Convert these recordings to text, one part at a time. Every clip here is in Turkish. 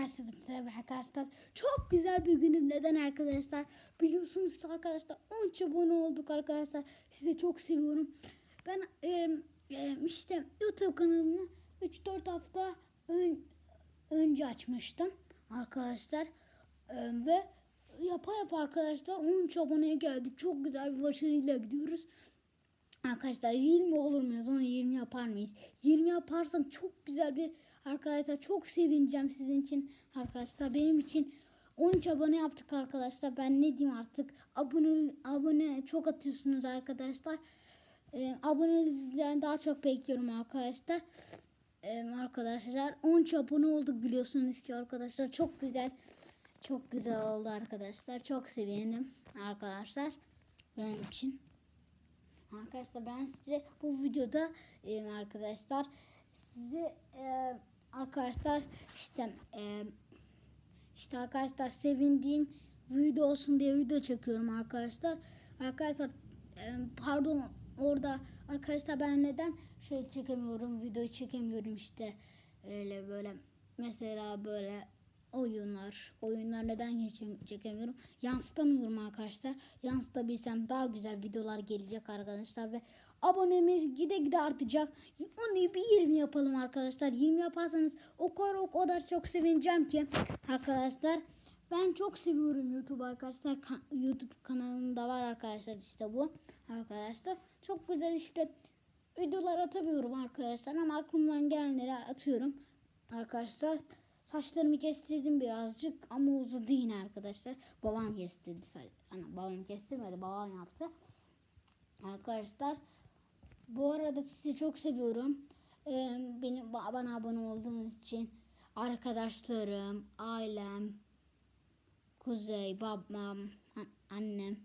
Arkadaşlar arkadaşlar. Çok güzel bir günüm. Neden arkadaşlar? Biliyorsunuz ki arkadaşlar 13 abone olduk arkadaşlar. Sizi çok seviyorum. Ben e, e, işte YouTube kanalını 3-4 hafta ön, önce açmıştım arkadaşlar. E, ve yapa yapa arkadaşlar 13 aboneye geldik. Çok güzel bir başarıyla gidiyoruz Arkadaşlar 20 olur muyuz? Onu 20 yapar mıyız? 20 yaparsam çok güzel bir arkadaşlar çok sevineceğim sizin için arkadaşlar. Benim için 13 abone yaptık arkadaşlar. Ben ne diyeyim artık? Abone abone çok atıyorsunuz arkadaşlar. Ee, aboneliklerini daha çok bekliyorum arkadaşlar. Ee, arkadaşlar 13 abone olduk biliyorsunuz ki arkadaşlar. Çok güzel. Çok güzel oldu arkadaşlar. Çok sevindim arkadaşlar. Benim için. Arkadaşlar ben size bu videoda e, arkadaşlar size e, arkadaşlar işte e, işte arkadaşlar sevindiğim video olsun diye video çekiyorum arkadaşlar. Arkadaşlar e, pardon orada arkadaşlar ben neden şöyle çekemiyorum videoyu çekemiyorum işte öyle böyle mesela böyle oyunlar. Oyunlar neden çekemiyorum? Yansıtamıyorum arkadaşlar. Yansıtabilsem daha güzel videolar gelecek arkadaşlar ve abonemiz gide gide artacak. Onu bir 20 yapalım arkadaşlar. 20 yaparsanız o kadar o kadar çok sevineceğim ki arkadaşlar. Ben çok seviyorum YouTube arkadaşlar. Ka- YouTube kanalımda var arkadaşlar işte bu arkadaşlar. Çok güzel işte videolar atamıyorum arkadaşlar ama aklımdan gelenleri atıyorum arkadaşlar. Saçlarımı kestirdim birazcık ama uzadı yine arkadaşlar. Babam kestirdi. Ana, babam kestirmedi babam yaptı. Arkadaşlar bu arada sizi çok seviyorum. Ee, benim bana abone olduğunuz için arkadaşlarım, ailem, Kuzey, babam, annem,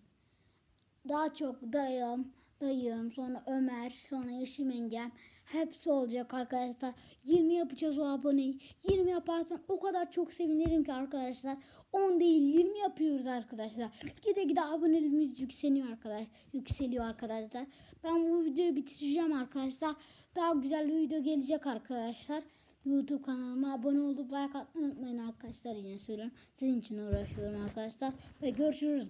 daha çok dayım, dayım, sonra Ömer, sonra Yeşim Engem. Hepsi olacak arkadaşlar. 20 yapacağız o aboneyi. 20 yaparsan o kadar çok sevinirim ki arkadaşlar. 10 değil 20 yapıyoruz arkadaşlar. Gide gide abonelerimiz yükseliyor arkadaşlar. Yükseliyor arkadaşlar. Ben bu videoyu bitireceğim arkadaşlar. Daha güzel bir video gelecek arkadaşlar. YouTube kanalıma abone olup like atmayı unutmayın arkadaşlar. Yine söylüyorum. Sizin için uğraşıyorum arkadaşlar. Ve görüşürüz.